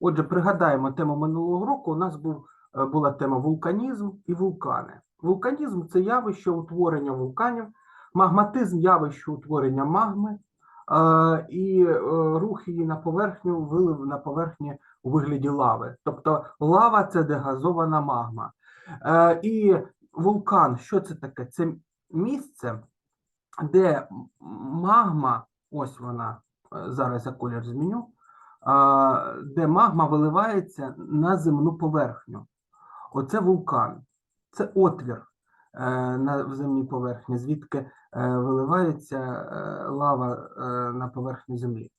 Отже, пригадаємо тему минулого року. У нас був, е, була тема вулканізм і вулкани. Вулканізм це явище утворення вулканів, магматизм явище утворення магми е, і е, рух її на поверхню, вилив на поверхні у вигляді лави. Тобто лава це дегазована магма. Е, І вулкан, що це таке? Це місце, де магма, ось вона, е, зараз я колір зміню, де магма виливається на земну поверхню. Оце вулкан, це отвір е, на земній поверхні, звідки е, виливається е, лава на поверхню землі.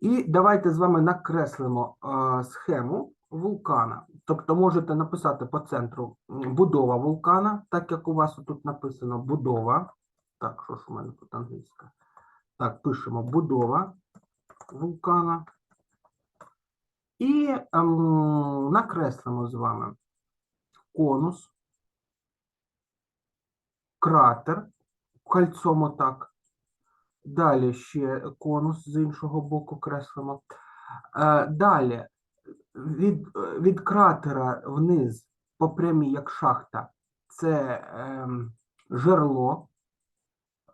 І давайте з вами накреслимо схему вулкана. Тобто можете написати по центру будова вулкана, так як у вас тут написано будова. Так, що ж у мене тут англійська? Так, пишемо будова вулкана. І ем, накреслимо з вами конус, кратер, кольцом отак. Далі ще конус з іншого боку креслимо. Е, далі від, е, від кратера вниз по прямій, як шахта, це ем, жерло,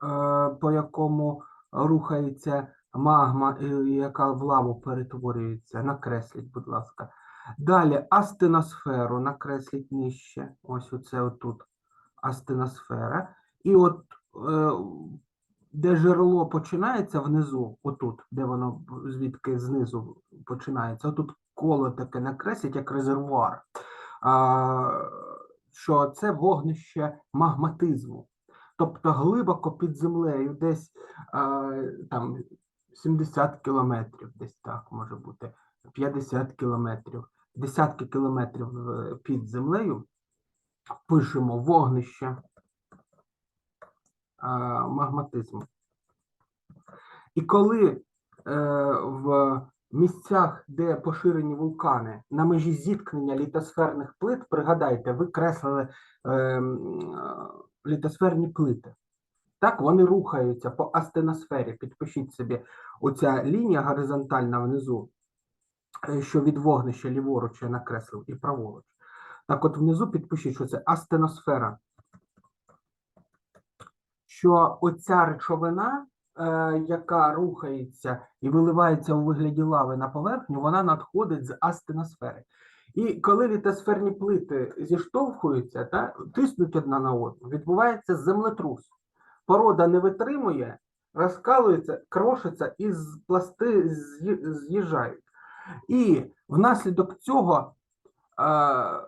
е, по якому рухається магма, е, яка в лаву перетворюється. Накресліть, будь ласка. Далі астеносферу накресліть нижче. Ось оце отут астеносфера. І от е, де жерло починається внизу, отут, де воно звідки знизу починається, отут коло таке накресліть, як резервуар. А, що це вогнище магматизму. Тобто глибоко під землею, десь а, там 70 кілометрів, десь так може бути, 50 кілометрів, десятки кілометрів під землею пишемо вогнище а, магматизму. І коли е, в місцях, де поширені вулкани, на межі зіткнення літосферних плит, пригадайте, ви креслили е, е, літосферні плити. Так, вони рухаються по астеносфері. Підпишіть собі оця лінія горизонтальна внизу, е, що від вогнища ліворуч я накреслив і праворуч. Так от внизу підпишіть, що це астеносфера. Що оця речовина, е, яка рухається і виливається у вигляді лави на поверхню, вона надходить з астеносфери. І коли літосферні плити зіштовхуються та тиснуть одна на одну, відбувається землетрус. Порода не витримує, розкалується, крошиться і з пласти з'їжджають. І внаслідок цього е,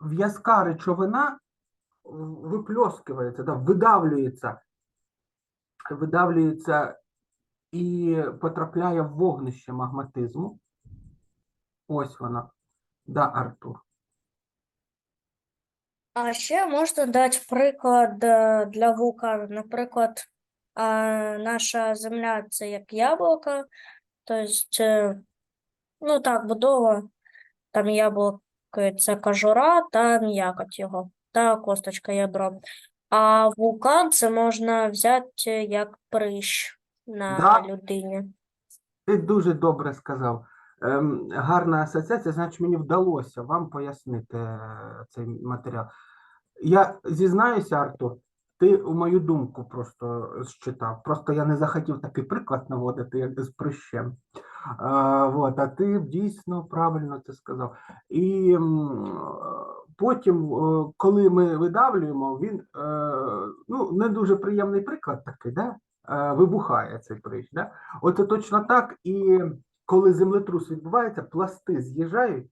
в'язка речовина в- випльоскується, да, видавлюється, видавлюється і потрапляє в вогнище магматизму. Ось вона. Да, Артур. А ще можна дати приклад е, для вулкану. Наприклад, наша земля це як яблуко, тобто, е, ну так, будова, там яблуко це кожура та м'якоть його, та косточка ядро. А вулкан це можна взяти як прищ на Да. людині. Ти дуже добре сказав. Ем, гарна асоціація, значить, мені вдалося вам пояснити е, цей матеріал. Я зізнаюся, Артур, ти мою думку просто считав. Просто я не захотів такий приклад наводити, як з прищем. А, вот, а ти дійсно правильно це сказав. І потім, коли ми видавлюємо, він е, ну, не дуже приємний приклад такий, да? Е, вибухає цей прищ. Да? От це точно так. І коли землетрус відбувається, пласти з'їжджають,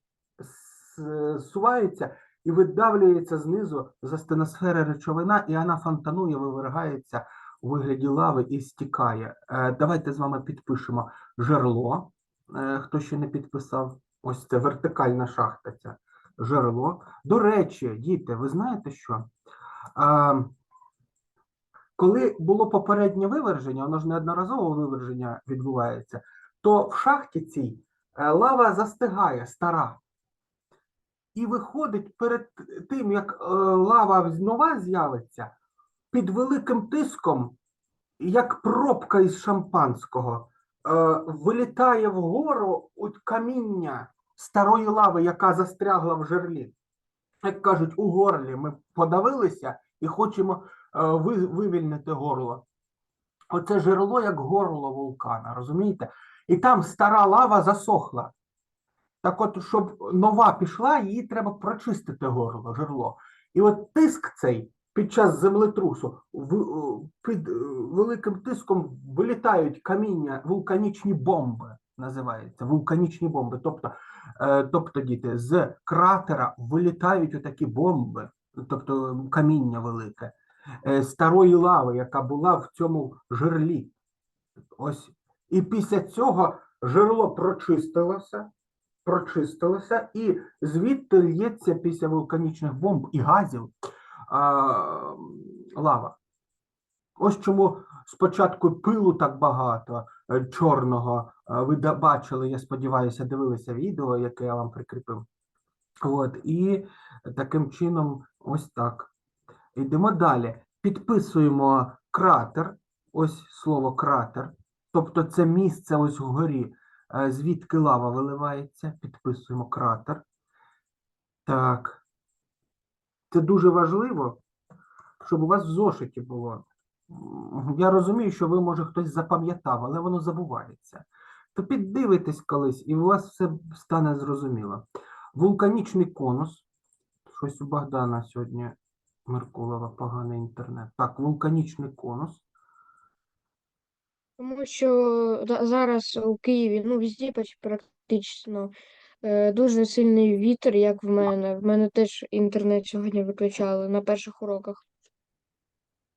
зсуваються і видавлюється знизу з астеносфери речовина, і вона фонтанує, вивергається у вигляді лави і стікає. Е, Давайте з вами підпишемо жерло. Е, Хто ще не підписав, ось це вертикальна шахта. Ця жерло. До речі, діти, ви знаєте що? Е, коли було попереднє виверження, воно ж неодноразово виверження відбувається, то в шахті цій лава застигає стара. І виходить перед тим, як е, лава нова з'явиться, під великим тиском, як пробка із шампанського, вилітає вгору от каміння старої лави, яка застрягла в жерлі. Як кажуть, у горлі ми подавилися і хочемо е, вивільнити горло. Оце джерело як горло вулкана, розумієте? І там стара лава засохла. Так от, щоб нова пішла, її треба прочистити горло, жерло. І от тиск цей під час землетрусу е, під е, великим тиском вилітають каміння, вулканічні бомби, називається, вулканічні бомби. Тобто, е, тобто діти, з кратера вилітають отакі бомби, тобто каміння велике, старої лави, яка була в цьому жерлі. Ось. І після цього жерло прочистилося, прочистилося, і звідти лється після вулканічних бомб і газів а, лава. Ось чому спочатку пилу так багато е, чорного. е, Ви бачили, я сподіваюся, дивилися відео, яке я вам прикріпив. От, і таким чином, ось так. Йдемо далі. Підписуємо кратер. Ось слово кратер. Тобто це місце ось вгорі, звідки лава виливається. Підписуємо кратер. Так. Це дуже важливо, щоб у вас в зошиті було. Я розумію, що ви, може, хтось запам'ятав, але воно забувається. То піддивитесь колись, і у вас все стане зрозуміло. Вулканічний конус. Щось у Богдана сьогодні Меркулова поганий інтернет. Так, вулканічний конус. Тому що зараз у Києві, ну, везде практично е, дуже сильний вітер, як в мене. В мене теж інтернет сьогодні виключали на перших уроках.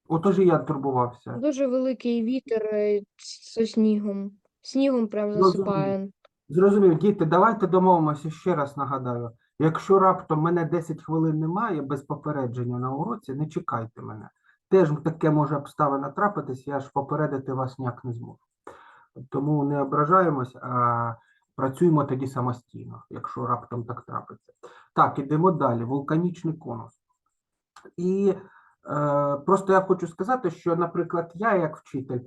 Отож і я турбувався. Дуже великий вітер е, з снігом. Снігом прям засипає. Зрозумів, діти, давайте домовимося ще раз нагадаю. Якщо раптом мене 10 хвилин немає без попередження на уроці, не чекайте мене. Теж таке може обставина трапитись, я ж попередити вас ніяк не зможу. Тому не ображаємось, а працюємо тоді самостійно, якщо раптом так трапиться. Так, ідемо далі. Вулканічний конус. І е, просто я хочу сказати, що, наприклад, я, як вчитель,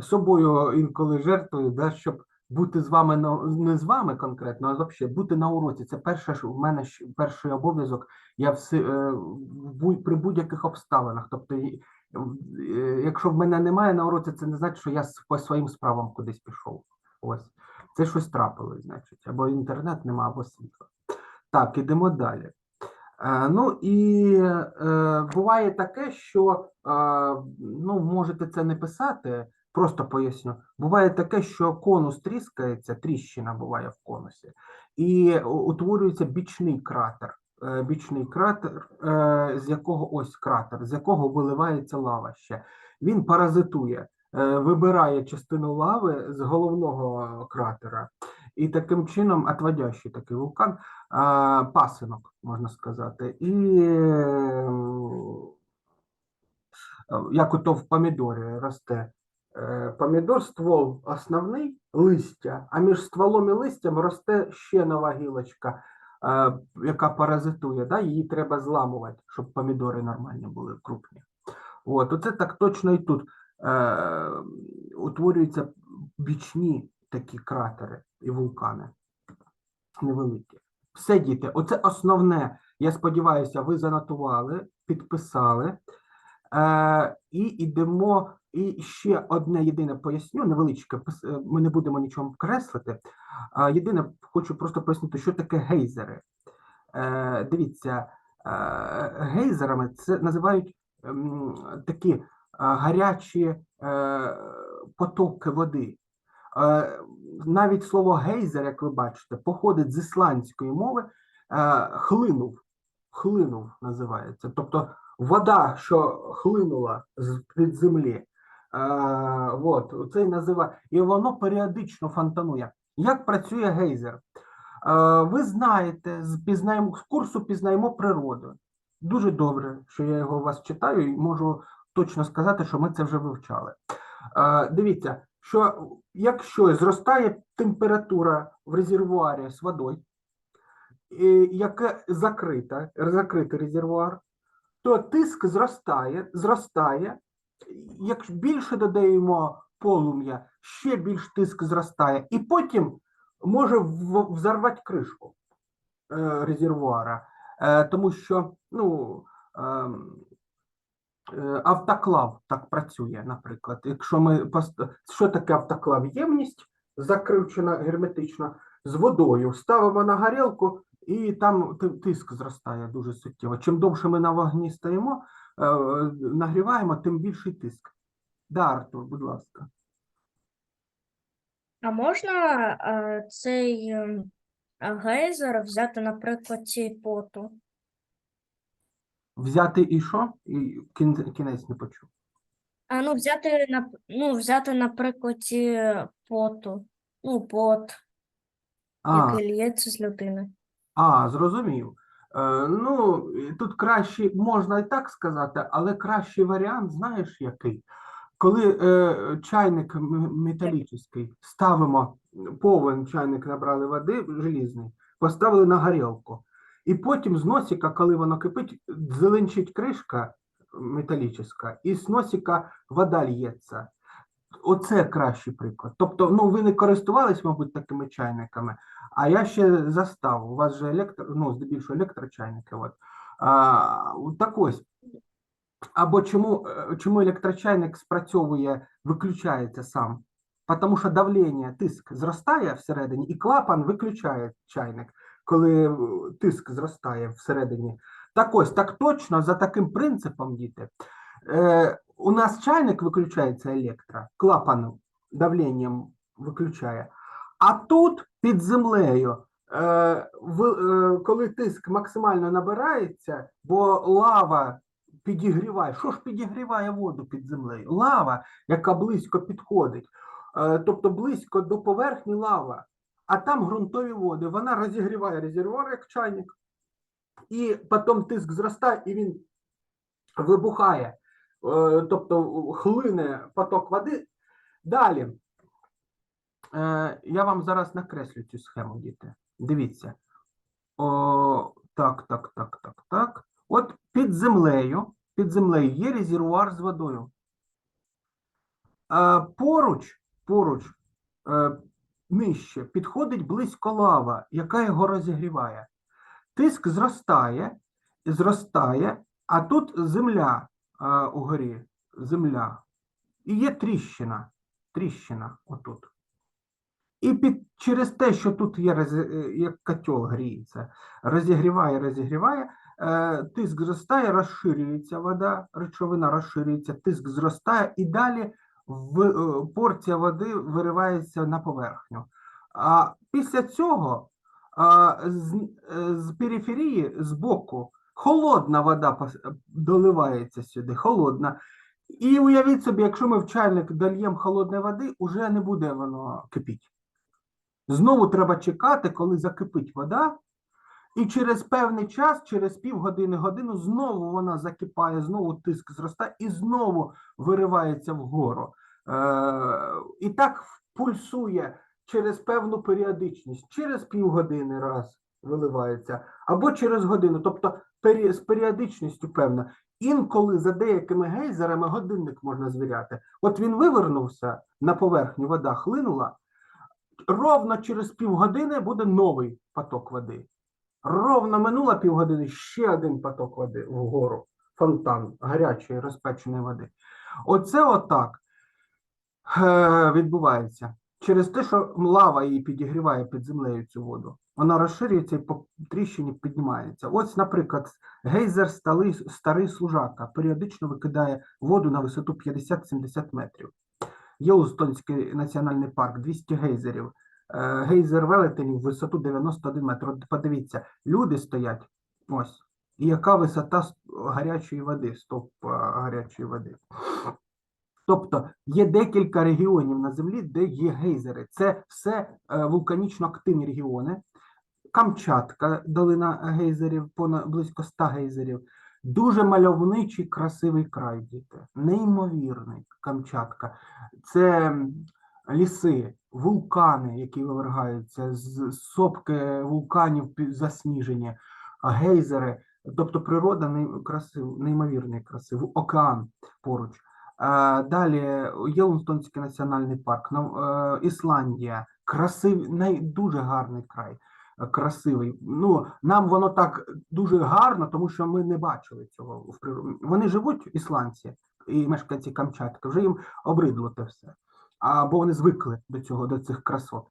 собою інколи жертвую, да, щоб бути з вами не з вами конкретно, а взагалі бути на уроці. Це перше ж у мене перший обов'язок. Я все в при будь-яких обставинах. Тобто, е, якщо в мене немає на уроці, це не значить, що я по своїм справам кудись пішов. Ось це щось трапилось, значить, або інтернет нема, або світла. Так, ідемо далі. Е, Ну і е, буває таке, що е, ну, можете це не писати, просто поясню. Буває таке, що конус тріскається, тріщина буває в конусі, і утворюється бічний кратер. Е, Бічний кратер, е, з якого ось кратер, з якого виливається лава ще. Він паразитує, е, вибирає частину лави з головного кратера, і таким чином отводящий такий вулкан пасинок, можна сказати. І ем, як ото в помідорі росте. Е, Помідор ствол основний листя, а між стволом і листям росте ще нова гілочка, е, яка паразитує. Да? Її треба зламувати, щоб помідори нормальні були крупні. От, оце так точно і тут е, утворюються бічні такі кратери і вулкани невеликі. Все, діти, оце основне. Я сподіваюся, ви занотували, підписали. Е, і йдемо. І ще одне єдине поясню, невеличке, е, ми не будемо нічого креслити. Єдине, хочу просто пояснити, що таке гейзери. Е, дивіться, е, гейзерами це називають ем, такі гарячі потоки води. Навіть слово гейзер, як ви бачите, походить з ісландської мови, хлинув, хлинув називається. Тобто вода, що хлинула з під землі. Е, от, це і називає, і воно періодично фонтанує. Як працює гейзер? Е, ви знаєте, з пізнаємо з курсу пізнаємо природу. Дуже добре, що я його у вас читаю, і можу точно сказати, що ми це вже вивчали. Е, дивіться, що якщо зростає температура в резервуарі з водою, яке закрита, закритий резервуар, то тиск зростає, зростає. Як більше додаємо полум'я, ще більш тиск зростає, і потім може взорвати кришку е, резервуара, е, тому що ну, ем, е, автоклав так працює, наприклад. Якщо ми що таке автоклав? Ємність закручена герметично з водою, ставимо на горілку, і там тиск зростає дуже суттєво. Чим довше ми на вогні стоїмо, нагріваємо, тим більший тиск. Да, Артур, будь ласка. А можна е, цей е, гейзер взяти на прикладі поту? Взяти і що? І кінець не почув. А ну взяти ну, взяти на прикладі поту. Ну, пот, А, який лється з людини. А, зрозумів. Е, ну, тут краще, можна і так сказати, але кращий варіант, знаєш, який? Коли е, чайник металічний, ставимо повен чайник набрали води желізний, поставили на горілку. І потім з носика, коли воно кипить, зеленчить кришка металічна, і з носика вода лється. Оце кращий приклад. Тобто, ну ви не користувались, мабуть, такими чайниками, а я ще застав. У вас же електро, ну, здебільшого електрочайники. От. А, так ось. Або чому, е, чому електрочайник спрацьовує, виключається сам? Тому що давлення, тиск зростає всередині, і клапан виключає чайник, коли е, тиск зростає всередині. Так ось, так точно, за таким принципом, діти, е, у нас чайник виключається електро, клапан давленням виключає. А тут під землею, е, в, е, коли тиск максимально набирається, бо лава підігріває. Що ж підігріває воду під землею? Лава, яка близько підходить, е, тобто близько до поверхні лава, а там ґрунтові води. Вона розігріває резервуар як чайник, і потім тиск зростає, і він вибухає, тобто хлине поток води. Далі. Е, я вам зараз накреслю цю схему, діти. Дивіться. О, так, так, так, так, так. От під землею, під землею є резервуар з водою. Е, поруч, поруч, е, нижче, підходить близько лава, яка його розігріває. Тиск зростає, зростає, а тут земля е, угорі, земля. І є тріщина, тріщина отут. І під, через те, що тут є роз- е, як котел гріється, розігріває, розігріває, е, тиск зростає, розширюється вода, речовина розширюється, тиск зростає, і далі в, е, порція води виривається на поверхню. А після цього а, з, е, з периферії, з боку, холодна вода доливається сюди, холодна. І уявіть собі, якщо ми в чайник дольємо холодної води, уже не буде воно кипіти. Знову треба чекати, коли закипить вода, і через певний час, через півгодини, годину, знову вона закипає, знову тиск зростає і знову виривається вгору. Е, і так пульсує через певну періодичність, через півгодини раз виливається, або через годину, тобто з періодичністю певно. Інколи за деякими гейзерами годинник можна звіряти. От він вивернувся на поверхню, вода хлинула, ровно через півгодини буде новий поток води. Ровно минула півгодини, ще один поток води вгору, фонтан гарячої розпеченої води. Оце отак е, відбувається. Через те, що лава її підігріває під землею цю воду. Вона розширюється і по тріщині піднімається. Ось, наприклад, гейзер старий, старий служака періодично викидає воду на висоту 50-70 метрів. Єлустонський національний парк, 200 гейзерів. Е, Гейзер велетень в висоту 91 метр. Подивіться, люди стоять. Ось. І яка висота гарячої води, стоп е, гарячої води. Тобто є декілька регіонів на землі, де є гейзери. Це все е, вулканічно активні регіони. Камчатка, долина гейзерів, понад близько 100 гейзерів. Дуже мальовничий, красивий край, діти. Неймовірний Камчатка. Це ліси, вулкани, які вивергаються, з сопки вулканів засніжені, гейзери. Тобто природа неймовірний красивий, океан поруч. Далі Єлунстонський національний парк, е, Ісландія, красивий, дуже гарний край, красивий. Ну, нам воно так дуже гарно, тому що ми не бачили цього в природі. Вони живуть, ісландці і мешканці Камчатки, вже їм обридло те все. Або вони звикли до цього, до цих красот.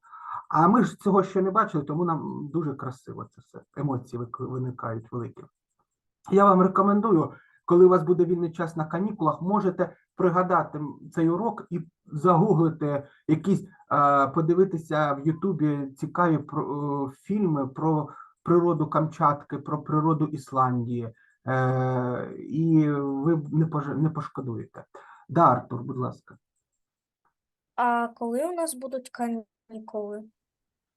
А ми ж цього ще не бачили, тому нам дуже красиво це все. Емоції виникають великі. Я вам рекомендую, коли у вас буде вільний час на канікулах, можете пригадати цей урок і загуглити якісь, подивитися в Ютубі цікаві про, фільми про природу Камчатки, про природу Ісландії. Е, і ви не, не пошкодуєте. Да, Артур, будь ласка. А коли у нас будуть канікули?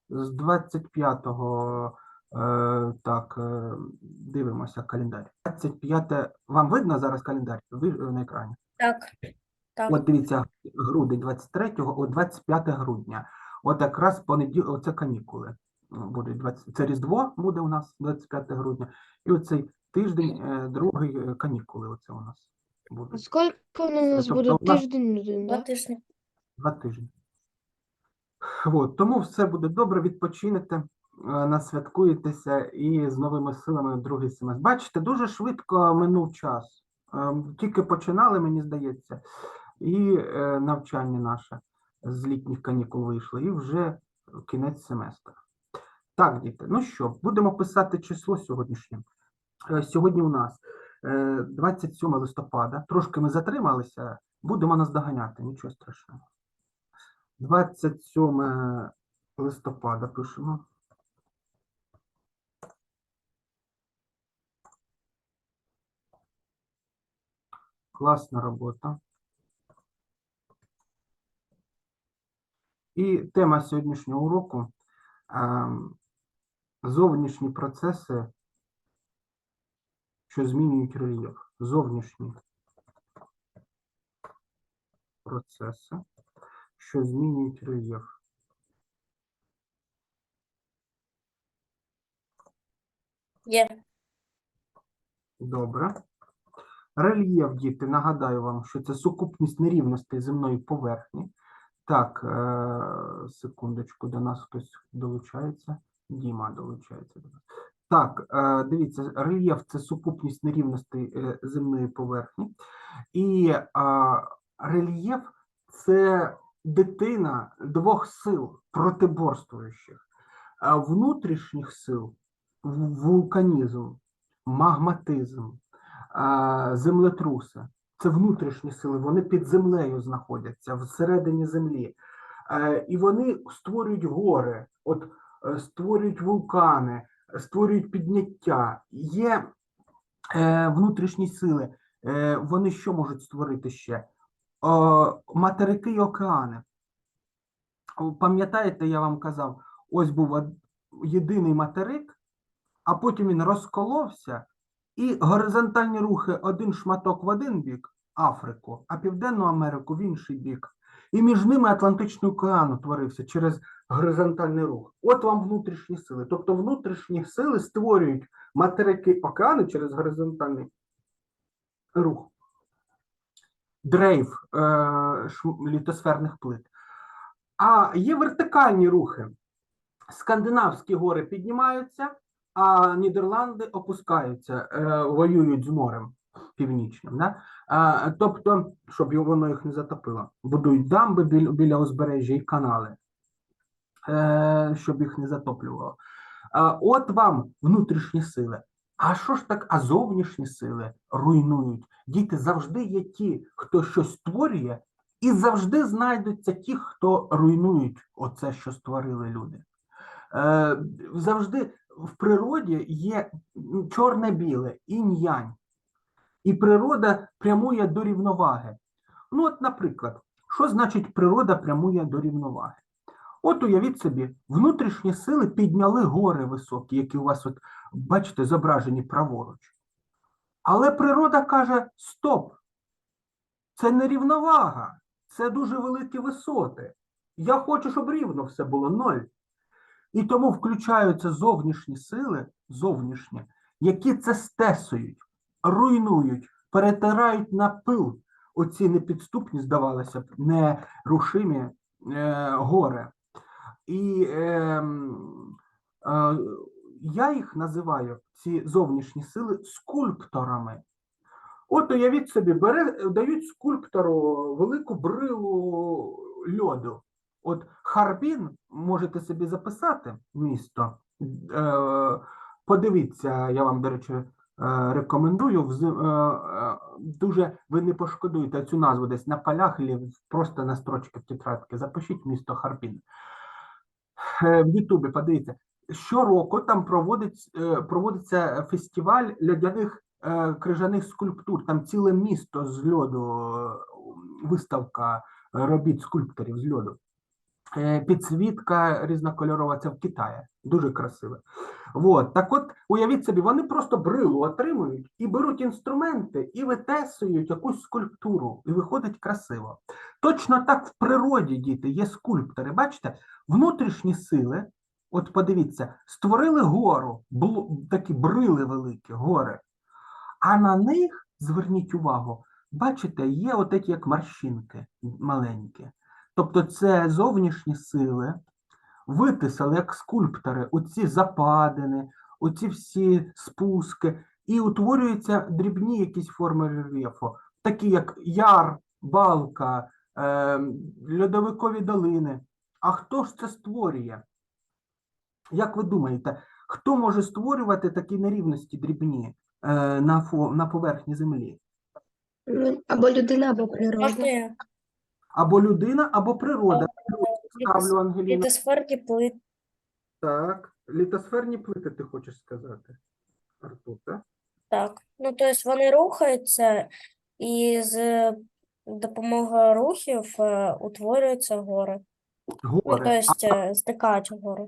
З 25-го, е, так, е, дивимося календар. 25 вам видно зараз календар? Ви е, на екрані? Так, так. От дивіться, грудень 23-го, о 25 грудня. От якраз понеділ, оце канікули м, будуть. 20, це Різдво буде у нас 25 грудня. І оцей тиждень, е, другий е, канікули оце у нас А будуть. скільки у нас тобто буде? Тиждень Два тижні. Два тижні. От, тому все буде добре, відпочинете, е, насвяткуєтеся і з новими силами другий семестр. Бачите, дуже швидко минув час. Ем, Тільки починали, мені здається, і е, навчання наше з літніх канікул вийшло, і вже кінець семестру. Так, діти, ну що, будемо писати число сьогоднішнє. Е, Сьогодні у нас е, 27 листопада. Трошки ми затрималися, будемо наздоганяти, нічого страшного. 27 листопада пишемо. Класна робота. І тема сьогоднішнього уроку зовнішні процеси, що змінюють рельєф. Зовнішні процеси, що змінюють рельєф. Є. Добре. Рельєф, діти, нагадаю вам, що це сукупність нерівностей земної поверхні. Так, е, секундочку, до нас хтось долучається. Діма долучається до нас. Так, е, дивіться, рельєф це сукупність нерівностей е, земної поверхні. І е, рельєф це дитина двох сил протиборствуючих. Внутрішніх сил вулканізм, магматизм, землетруси. Це внутрішні сили, вони під землею знаходяться, всередині землі. Е, І вони створюють гори, от е, створюють вулкани, створюють підняття. Є е, внутрішні сили. Вони що можуть створити ще? Материки і океани. Пам'ятаєте, я вам казав, ось був єдиний материк, а потім він розколовся, і горизонтальні рухи один шматок в один бік Африку, а Південну Америку в інший бік. І між ними Атлантичний океан утворився через горизонтальний рух. От вам внутрішні сили. Тобто внутрішні сили створюють материки океани через горизонтальний рух. Дрейф е, літосферних плит. А є вертикальні рухи. Скандинавські гори піднімаються, а Нідерланди опускаються, е, воюють з морем північним. Да? Тобто, щоб воно їх не затопило, будують дамби біля, узбережжя і канали, е, щоб їх не затоплювало. От вам внутрішні сили. А що ж так, а зовнішні сили руйнують? Діти завжди є ті, хто щось створює, і завжди знайдуться ті, хто руйнують оце, що створили люди. Е, завжди в природі є чорне-біле, інь-янь. І природа прямує до рівноваги. Ну, от, наприклад, що значить природа прямує до рівноваги? От уявіть собі, внутрішні сили підняли гори високі, які у вас, от, бачите, зображені праворуч. Але природа каже: стоп, це не рівновага, це дуже великі висоти. Я хочу, щоб рівно все було ноль. І тому включаються зовнішні сили, зовнішні, які це стесують, руйнують, перетирають на пил. оці непідступні, здавалося б, нерушимі е, гори. І ем, е, я їх називаю, ці зовнішні сили, скульпторами. От уявіть собі, бере, дають скульптору велику брилу льоду. От Харбін, можете собі записати місто. Е, подивіться, я вам, до речі, е, рекомендую. е, дуже ви не пошкодуєте цю назву десь на полях або просто на строчки в тетрадки. Запишіть місто Харбін. В Ютубі подивіться. Щороку там проводить, проводиться фестиваль льодяних е, крижаних скульптур. Там ціле місто з льоду, виставка робіт скульпторів з льоду. Е, Підсвітка різнокольорова, це в Китаї. Дуже красиво. Вот. Так от, уявіть собі, вони просто брилу отримують і беруть інструменти і витесують якусь скульптуру, і виходить красиво. Точно так в природі, діти, є скульптори. Бачите, внутрішні сили, от подивіться, створили гору, такі брили великі, гори. А на них, зверніть увагу, бачите, є отакі як морщинки маленькі. Тобто це зовнішні сили виписали як скульптори оці западини, оці всі спуски, і утворюються дрібні якісь форми рельєфу, такі як яр, балка, е, льодовикові долини. А хто ж це створює? Як ви думаєте, хто може створювати такі нерівності дрібні е, на, фо, на поверхні землі? Ну, Або людина, або природа. Або людина, або природа. Ставлю Ангеліна. Літосферні плит. Так, літосферні плити ти хочеш сказати? Артур, так? Так. Ну, тобто вони рухаються, і з допомогою рухів е, утворюються гори. Ну, Гори. тобто е, стикають гори.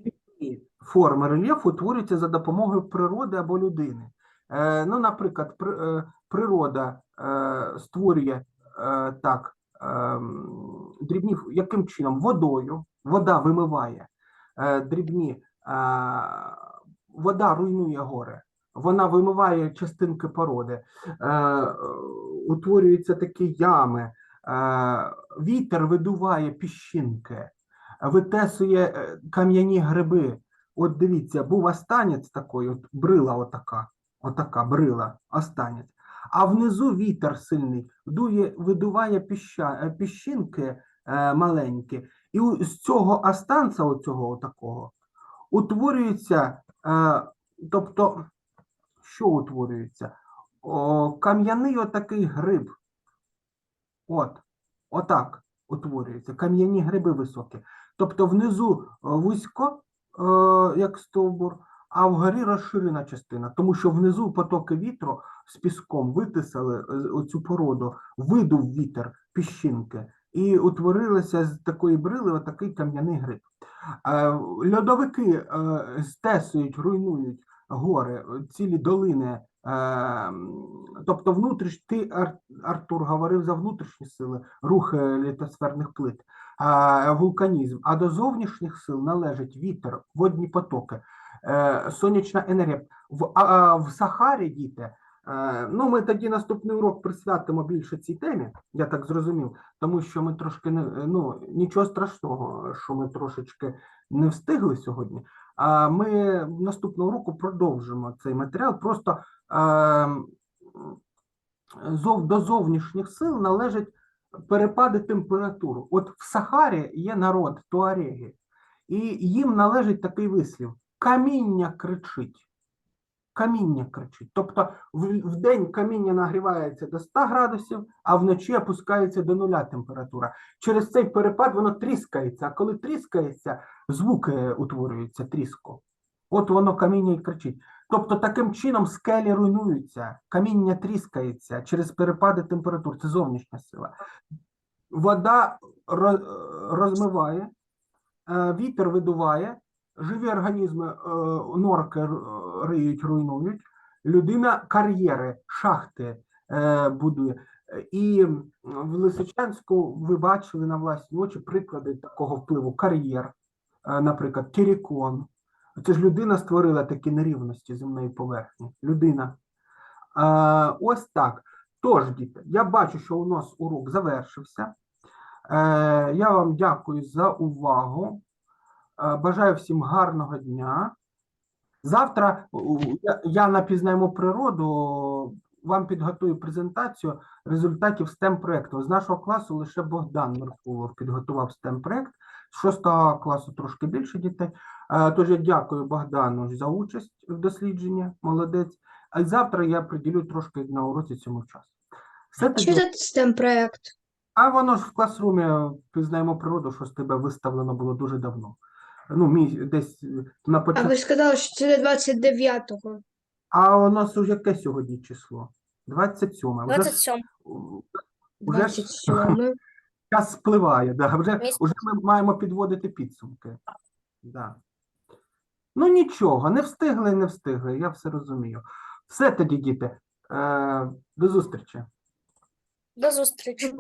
Форми рельєфу утворюються за допомогою природи або людини. Е, ну, наприклад, при- е, природа е, створює е, так, дрібні, яким чином? Водою. Вода вимиває е, дрібні, е, вода руйнує гори. Вона вимиває частинки породи, е, утворюються такі ями, вітер видуває піщинки витесує кам'яні гриби. От дивіться, був останець такий, от брила отака, отака брила, останець. А внизу вітер сильний, дує, видуває піща, е, піщинки е, маленькі. І з цього останця, оцього отакого, утворюється, е, тобто, що утворюється? Кам'яний отакий гриб. От, отак утворюється, кам'яні гриби високі. Тобто внизу е, вузько, е, як стовбур, а вгорі розширена частина, тому що внизу потоки вітру з піском витисали е, оцю породу, видув вітер піщинки, і утворилося з такої брили отакий кам'яний гриб. Е, Льодовики е, стесують, руйнують гори, цілі долини. Тобто, внутріш, ти, Артур, говорив за внутрішні сили, рух е, літосферних плит вулканізм, а до зовнішніх сил належать вітер, водні потоки, сонячна енергія. В, в Сахарі, діти, ну ми тоді наступний урок присвятимо більше цій темі, я так зрозумів, тому що ми трошки не ну нічого страшного, що ми трошечки не встигли сьогодні. А ми наступного року продовжимо цей матеріал. Просто е, зов, до зовнішніх сил належать перепади температур. От в Сахарі є народ туареги, і їм належить такий вислів: каміння кричить. Каміння кричить. Тобто в, день каміння нагрівається до 100 градусів, а вночі опускається до нуля температура. Через цей перепад воно тріскається, а коли тріскається, звуки утворюються тріску. От воно каміння і кричить. Тобто таким чином скелі руйнуються, каміння тріскається через перепади температур. Це зовнішня сила. Вода ро- розмиває, е, вітер видуває, живі організми е, норки риють, руйнують, людина кар'єри, шахти е, будує. І в Лисичанську ви бачили на власні очі приклади такого впливу кар'єр, е, наприклад, Терікон. Це ж людина створила такі нерівності земної поверхні. Людина. Ось так. Тож, діти, я бачу, що у нас урок завершився. Я вам дякую за увагу. Е, бажаю всім гарного дня. Завтра я, на пізнаємо природу вам підготую презентацію результатів STEM проекту. З нашого класу лише Богдан Меркулов підготував STEM проект. З шостого класу трошки більше дітей. Е, Тож я дякую Богдану за участь в дослідженні. Молодець. А завтра я приділю трошки на уроці цьому часу. Все Що це STEM проект? А воно ж в класрумі пізнаємо природу, що з тебе виставлено було дуже давно. Ну, мій десь на А початку. ви сказали, що це до 29-го. А у нас уже яке сьогодні число? 27. Вже, 27. Уже ж- 27 час спливає, да. вже, Місяць. вже ми маємо підводити підсумки. Да. Ну нічого, не встигли, не встигли, я все розумію. Все тоді, діти. Е, до зустрічі. До зустрічі.